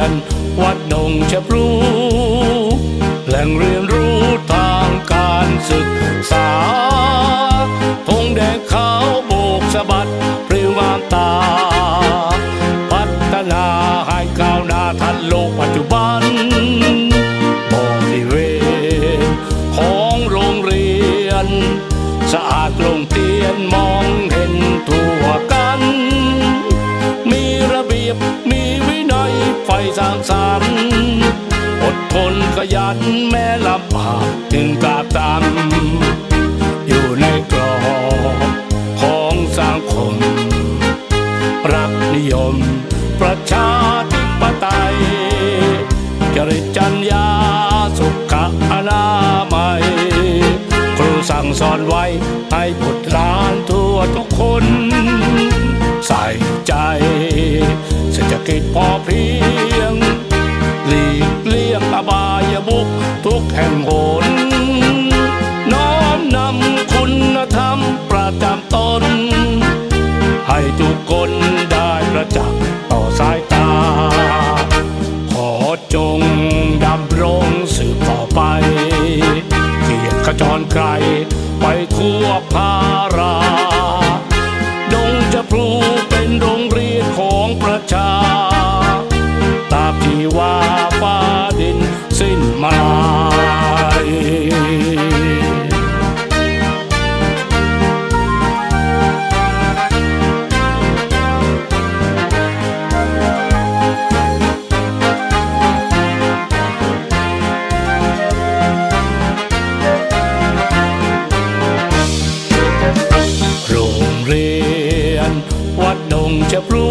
วัดหนองจะรู้แหล่งเรียนรู้ทางการศึกษาธงแดงขาวโบกสะบัดปลิวงามตา พัฒนาให้ก้าวหน้าทันโลกปัจจุบันบริเวณของโรงเรียน สะอาดโรงเตียนมองเห็นทั่วกัน มีระเบียบมี ไฟสร้างสรรค์อดทนขยันแม้ลำบากถึงกาตำอยู่ในกรอบของสังคม รักนิยมประชาธิปไตยจริตจัญญาสุขอนามัยครูสั่งสอนไว้ให้บุตรหลานทั่วทุกคน ใส่ใจ เศรษฐกิจพอเพียง หลีกเลี่ยงอบายบุกทุกแห่งหน น้อมนำคุณธรรมประจำตน ให้ทุกคนได้ประจักษ์ต่อสายตา ขอจงดำรงสืบต่อไป เกียรติขจรไกลไปทั่วภารา เรียน วัดดงจะพลู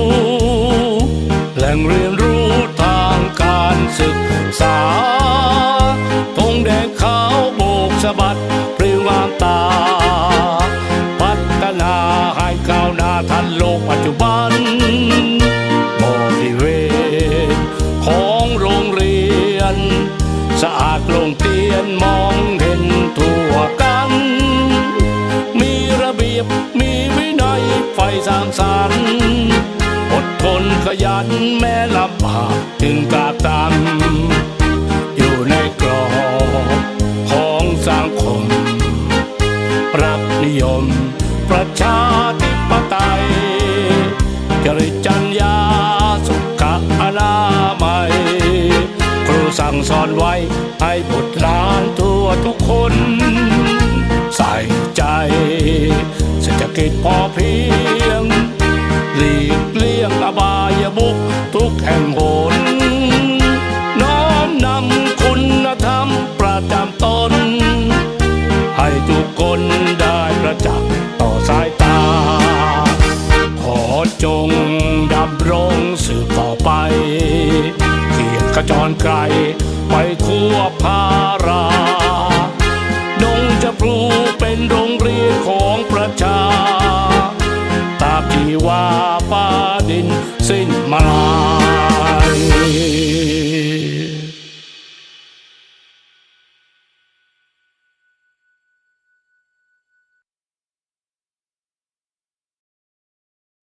แหล่งเรียนรู้ทางการศึกษาธงแดงขาวโบกสะบัดปลิวงามตา พัฒนาให้ก้าวหน้าทันโลกปัจจุบันบริเวณของโรงเรียน สะอาดโรงเตียนมองเห็นทั่วกัน มีระเบียบ ไฟสร้างสรรค์อดทนขยันแม้ลำบากถึงกาตำอยู่ในกรอบของสังคมรักนิยม ประชาธิปไตยจริจัญญาสุขอนามัยครูสั่งสอนไว้ให้บุตรหลานทั่วทุกคน กิจพอเพียง หลีกเลี่ยงอบายบุกทุกแห่งหน น้อมนำคุณธรรมประจำตน ให้ทุกคนได้ประจักษ์ต่อสายตา ขอจงดำรงสืบต่อไป เกียรติขจรไกลไปทั่วภารา O a